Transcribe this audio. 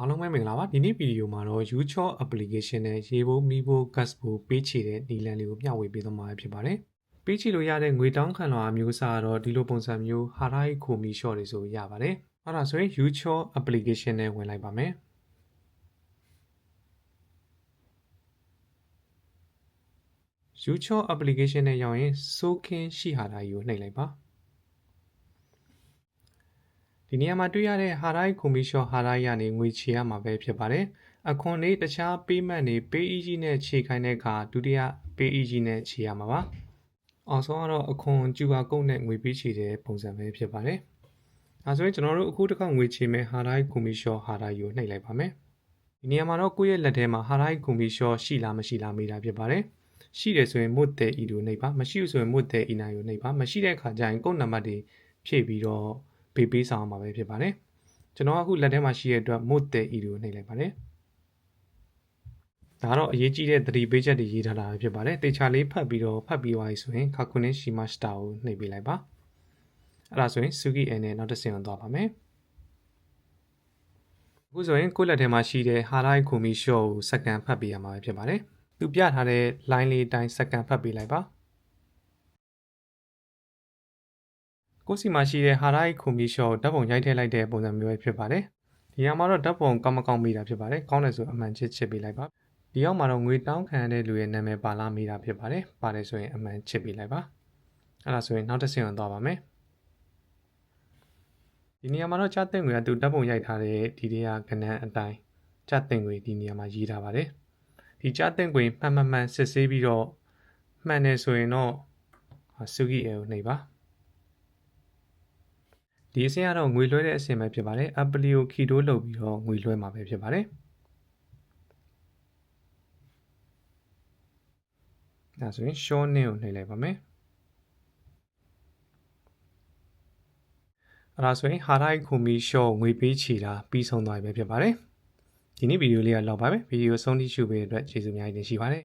အားလုံးပဲမင်္ဂလာပါဒီနေ့ဗီဒီယိုမှာတော့ YouChaw application နဲ့ရေဖို့မီဖို့ gas ဖို့ပေးချေတဲ့နည်းလမ်းလေးကိုမျှဝေပေးသွားမှာဖြစ်ပါတယ်ပေးချေလို့ရတဲ့ငွေတောင်းခံလွှာအမျိုးအစားကတော့ဒီလိုပုံစံမျိုးဟာရိုက်ခိုမီ short တွေဆိုရပါတယ်အဲ့ဒါဆိုရင် YouChaw application နဲ့ဝင်လိုက်ပါမယ် YouChaw application နဲ့ရောက်ရင်စိုးခင်းရှိဟာတာကြီးကိုနှိပ်လိုက်ပါ ဒီနေရာမှာတွေ့ရတဲ့ဟာရိုက်ကွန်မီရှော့ဟာရိုက်ရနေငွေချေရမှာပဲဖြစ်ပါတယ်အခွန်လေးတခြား payment တွေ PayEG နဲ့ခြေခိုင်းတဲ့အခါဒုတိယ PayEG နဲ့ခြေရမှာပါအောင်ဆုံးကတော့အခွန် QR code နဲ့ငွေပေးချေတဲ့ပုံစံပဲဖြစ်ပါတယ်အဲဆိုရင်ကျွန်တော်တို့အခုတစ်ခါငွေချေမဲ့ဟာရိုက်ကွန်မီရှော့ဟာရိုက်ကိုနှိပ်လိုက်ပါမယ်ဒီနေရာမှာတော့ကိုယ့်ရဲ့လက်ထဲမှာဟာရိုက်ကွန်မီရှော့ရှိလားမရှိလားမေးတာဖြစ်ပါတယ်ရှိတယ်ဆိုရင်မွတ်တဲ့ဤကိုနှိပ်ပါမရှိဘူးဆိုရင်မွတ်တဲ့ဤနိုင်ကိုနှိပ်ပါမရှိတဲ့အခါကျရင်ကိုယ့်နံပါတ်တွေဖြည့်ပြီးတော့ ပေးပေးဆောင်မှာပဲဖြစ်ပါတယ်ကျွန်တော်အခုလက်ထဲမှာရှိတဲ့အတွက်မွတ်တဲ့ဤကိုနှိပ်လိုက်ပါတယ်ဒါကတော့အရေးကြီးတဲ့သတိပေးချက်တွေရေးထားတာဖြစ်ပါတယ်တေချာလေးဖတ်ပြီးတော့ဖတ်ပြီးသွားပြီဆိုရင်ခါခွန်းရှိမစတာကိုနှိပ်ပေးလိုက်ပါအဲ့ဒါဆိုရင် Suki N နဲ့နောက်တစ်ဆင့်အောင်သွားပါမယ်အခုဆိုရင်ကိုယ့်လက်ထဲမှာရှိတဲ့ Highlight Kumi Show ကိုစက္ကန့်ဖတ်ပေးရမှာဖြစ်ပါတယ်သူပြထားတဲ့ line လေးအတိုင်းစက္ကန့်ဖတ်ပေးလိုက်ပါ ကိုယ်စီမှာရှိတဲ့ Highlight Kumi Show ဓာတ်ပုံရိုက်ထည့်လိုက်တဲ့ပုံစံမျိုးပဲဖြစ်ပါတယ်ဒီညမှာတော့ဓာတ်ပုံကောင်းမကောင်းမိတာဖြစ်ပါတယ်ကောင်းတယ်ဆိုအမှန်ချစ်ချစ်ပေးလိုက်ပါဒီရောက်မှာတော့ငွေတောင်းခံရတဲ့လူရဲ့နာမည်ပါလာမိတာဖြစ်ပါတယ်ပါတယ်ဆိုရင်အမှန်ချစ်ပေးလိုက်ပါအဲ့ဒါဆိုရင်နောက်တစ်ဆင့်အောင်သွားပါမယ်ဒီနေရာမှာတော့ချတဲ့ငွေကသူဓာတ်ပုံရိုက်ထားတဲ့ဒီတွေကကဏ္ဍအတိုင်းချတဲ့ငွေဒီနေရာမှာရေးထားပါတယ်ဒီချတဲ့ငွေမှန်မှန်မှန်စစ်ဆေးပြီးတော့မှန်တယ်ဆိုရင်တော့စုဂီအဲကိုနှိပ်ပါ ဒီအဆင့်ကတော့ငွေလွှဲတဲ့အဆင့်ပဲဖြစ်ပါတယ် Apple ကိုခီတိုးလုပ်ပြီးတော့ငွေလွှဲမှာပဲဖြစ်ပါတယ်ဒါဆိုရင် short name ကိုနှိပ်လိုက်ပါမယ်အဲ့ဒါဆိုရင် Harai Kumi Show ငွေပေးချေတာပြီးဆုံးသွားပြီပဲဖြစ်ပါတယ်ဒီနေ့ဗီဒီယိုလေးကလောက်ပါပဲဗီဒီယိုဆုံးထိရှုပေးတဲ့အတွက်ကျေးဇူးအများကြီးတင်ရှိပါတယ်